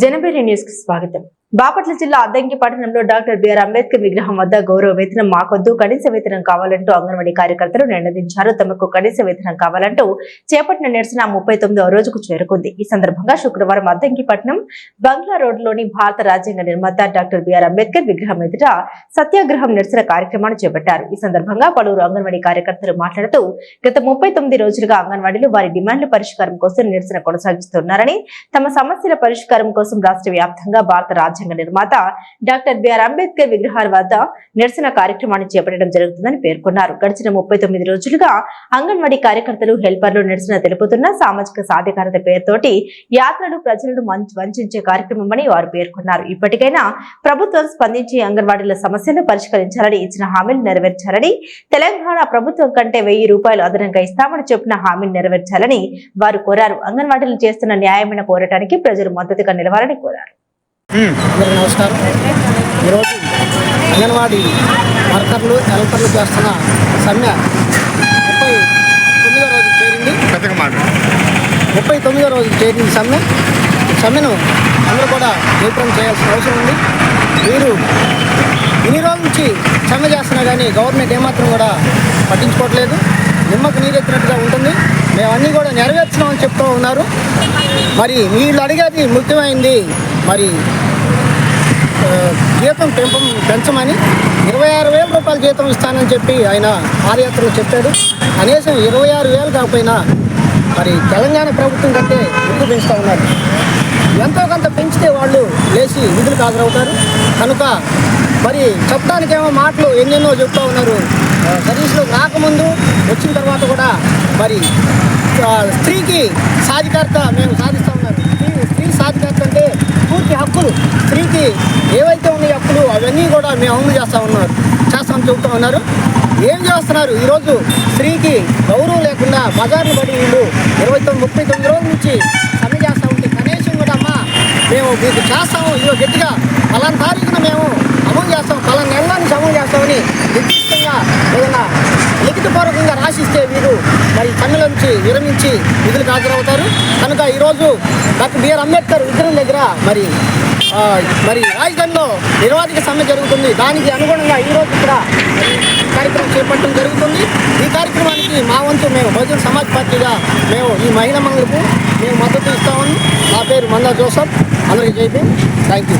జనబేరి న్యూస్కి స్వాగతం. బాపట్ల జిల్లా అద్దంకి పట్టణంలో డాక్టర్ బిఆర్ అంబేద్కర్ విగ్రహం వద్ద గౌరవ వేతనం మాకొద్దు కనీస వేతనం కావాలంటూ అంగన్వాడీ కార్యకర్తలు నినదించారు తమకు కనీస వేతనం కావాలంటూ చేపట్టిన నిరసన ముప్పై తొమ్మిదవ రోజుకు చేరుకుంది. ఈ సందర్భంగా శుక్రవారం అద్దంకి పట్టణం బంగ్లా రోడ్లోని భారత రాజ్యాంగ నిర్మాత డాక్టర్ బిఆర్ అంబేద్కర్ విగ్రహం ఎదుట సత్యాగ్రహం నిరసన కార్యక్రమాన్ని చేపట్టారు. ఈ సందర్భంగా పలువురు అంగన్వాడీ కార్యకర్తలు మాట్లాడుతూ గత ముప్పై తొమ్మిది రోజులుగా అంగన్వాడీలు వారి డిమాండ్ల పరిష్కారం కోసం నిరసన కొనసాగిస్తున్నారని తమ సమస్యల పరిష్కారం కోసం రాష్ట్ర వ్యాప్తంగా భారత రాజ్యాంగ నిర్మాత డాక్టర్ బిఆర్ అంబేద్కర్ విగ్రహాల వద్ద నిరసన కార్యక్రమాన్ని చేపట్టడం జరుగుతుందని పేర్కొన్నారు. గడిచిన ముప్పై తొమ్మిది రోజులుగా అంగన్వాడీ కార్యకర్తలు హెల్పర్లు నిరసన తెలుపుతున్న సామాజిక సాధికారత పేరుతోటి యాత్రలు ప్రజలను వంచే కార్యక్రమమని వారు పేర్కొన్నారు. ఇప్పటికైనా ప్రభుత్వం స్పందించి అంగన్వాడీల సమస్యలను పరిష్కరించాలని ఇచ్చిన హామీలు నెరవేర్చాలని తెలంగాణ ప్రభుత్వం కంటే వెయ్యి రూపాయలు అదనంగా ఇస్తామని చెప్పిన హామీలు నెరవేర్చాలని వారు కోరారు. అంగన్వాడీలు చేస్తున్న న్యాయమైన పోరాటానికి ప్రజలు మద్దతుగా నిలవాలని కోరారు. అందరికీ నమస్కారం. ఈరోజు అంగన్వాడీ వర్కర్లు హెల్పర్లు చేస్తున్న సమ్మె ముప్పై తొమ్మిదో రోజు చేరింది. ముప్పై తొమ్మిదో రోజు చేరింది సమ్మె. సమ్మెను అందరూ కూడా జయప్రదం చేయాల్సిన అవసరం ఉంది. వీరు ఇన్ని రోజుల నుంచి సమ్మె చేస్తున్నా కానీ గవర్నమెంట్ ఏమాత్రం కూడా పట్టించుకోవట్లేదు. నిమ్మకు నీరెత్తినట్టుగా ఉంటుంది. మేము అన్నీ కూడా నెరవేర్చినామని చెప్తూ ఉన్నారు. మరి వీళ్ళు అడిగేది ముఖ్యమైనది మరి జీతం పెంపం పెంచమని ఇరవై ఆరు వేల రూపాయల జీతం ఇస్తానని చెప్పి ఆయన పాదయాత్రలో చెప్పాడు. కనీసం ఇరవై ఆరు వేలు కాకపోయినా మరి తెలంగాణ ప్రభుత్వం కంటే ఎక్కువ పెంచుతూ ఉన్నారు. ఎంతో కొంత పెంచితే వాళ్ళు లేచి విధులకు హాజరవుతారు. కనుక మరి చెప్పడానికేమో మాటలు ఎన్నెన్నో చెప్తూ ఉన్నారు. సర్వీస్లో రాకముందు వచ్చిన తర్వాత కూడా మరి స్త్రీకి సాధికారత మేము సాధిస్తాం. స్త్రీకి ఏవైతే ఉన్నాయి హక్కులు అవన్నీ కూడా మేము అమలు చేస్తూ ఉన్నారు. చేస్తామని చెబుతూ ఉన్నారు. ఏం చేస్తున్నారు? ఈరోజు స్త్రీకి గౌరవం లేకుండా బజార్లు పడి వీళ్ళు ఇరవై తొమ్మిది ముప్పై తొమ్మిది రోజుల నుంచి సమ్మె చేస్తూ ఉంటే కనీసం కూడా అమ్మా మేము మీకు చేస్తాము. ఇదో గట్టిగా పలానా తారీఖున మేము అమలు చేస్తాం. పలానా నెల నుంచి అమలు చేస్తామని నిర్దిష్టంగా ఏదైనా లిఖితపూర్వకంగా రాసిస్తే వీరు మరి సమ్మెల నుంచి విరమించి విధులకు హాజరవుతారు. కనుక ఈరోజు డాక్టర్ బిఆర్ అంబేద్కర్ విగ్రహం దగ్గర మరి మరి రాజధానిలో నిర్వాధిక సమ్మె జరుగుతుంది. దానికి అనుగుణంగా ఈరోజు ఇక్కడ మరి కార్యక్రమం చేపట్టడం జరుగుతుంది. ఈ కార్యక్రమానికి మా వంతు మేము బహుజన సమాజ్ పార్టీగా మేము ఈ మహిళా మంగళకు మేము మద్దతు ఇస్తామని నా పేరు మందా జోసఫ్. అందరికీ చెప్పి థ్యాంక్ యూ